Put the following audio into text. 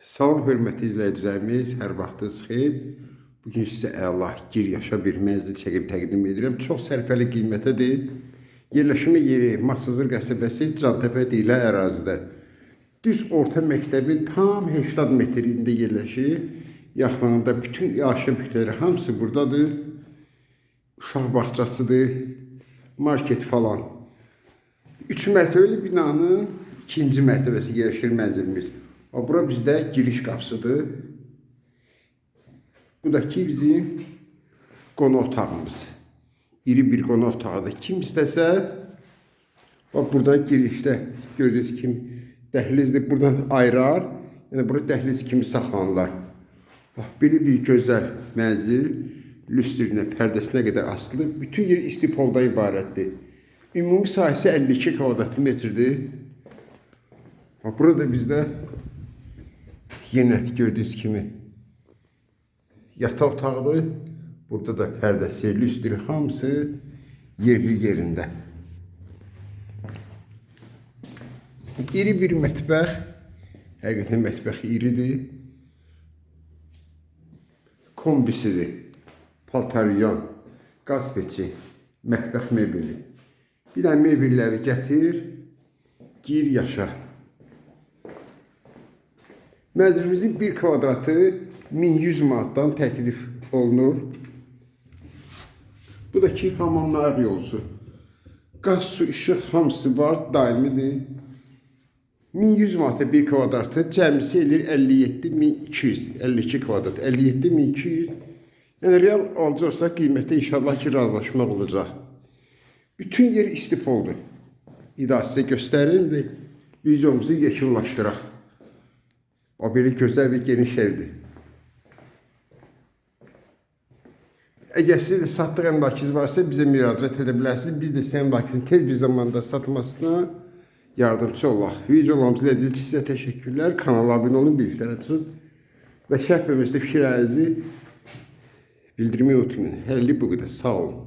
Salam hörmətli izləyicilərimiz, hər vaxtınız xeyir. Bu gün sizə əla, gir yaşa bir mənzil çəkib təqdim edirəm. Çox sərfəli qiymətədir. Yerləşmə yeri Masazır qəsəbəsi Cantəpə deyilən ərazidə. Düz orta məktəbin tam 80 metrində yerləşir. Yaxınında bütün yaşlı bitkiləri hamısı buradadır. Uşaq bağçasıdır, market falan. Üç mərtəbəli binanın ikinci mərtəbəsi yerləşir mənzilimiz. O bura bizdə giriş qapısıdır. Bu da ki bizim qonaq otağımız. İri bir qonaq otağıdır. Kim istəsə bax burada girişdə gördüyünüz kimi dəhlizdir. Buradan ayırar. Yəni bura dəhliz kimi saxlanırlar. Bax belə bir gözəl mənzil lüstrinə, pərdəsinə qədər asılı. Bütün yer istipoldan ibarətdir. Ümumi sahəsi 52 kvadrat metrdir. Bax burada bizdə yenə gördüyünüz kimi yataq otağıdır. Burada da pərdəsi, lüstri hamısı yerli yerində. İri bir mətbəx. Həqiqətən mətbəx iridir. Kombisidir. Paltaryon, qaz peçi, mətbəx mebeli. Bir də mebelləri gətir, gir yaşa. Mənzilimizin bir kvadratı 1100 manatdan təklif olunur. Bu da ki hamamlar yolusu. Qaz, su, işıq hamısı var, daimidir. 1100 manata bir kvadratı cəmisi eləyir 57200, 52 kvadrat, 57200. Yəni real alacaqsa qiymətdə inşallah ki razılaşmaq olacaq. Bütün yer istipoldur. Bir daha sizə göstərim və videomuzu yekunlaşdıraq. O belə gözəl bir geniş evdir. Əgər sizdə satdıq əmlakınız varsa bizə müraciət edə bilərsiniz. Biz də sizin əmlakınızın tez bir zamanda satılmasına yardımcı olaq. Videolarımızı izlədiyiniz üçün sizə təşəkkürlər. Kanala abunə olun, bilgisayar açın. Və şərh bölməsində fikirlərinizi bildirməyi unutmayın. Hələlik bu qədər. Sağ olun.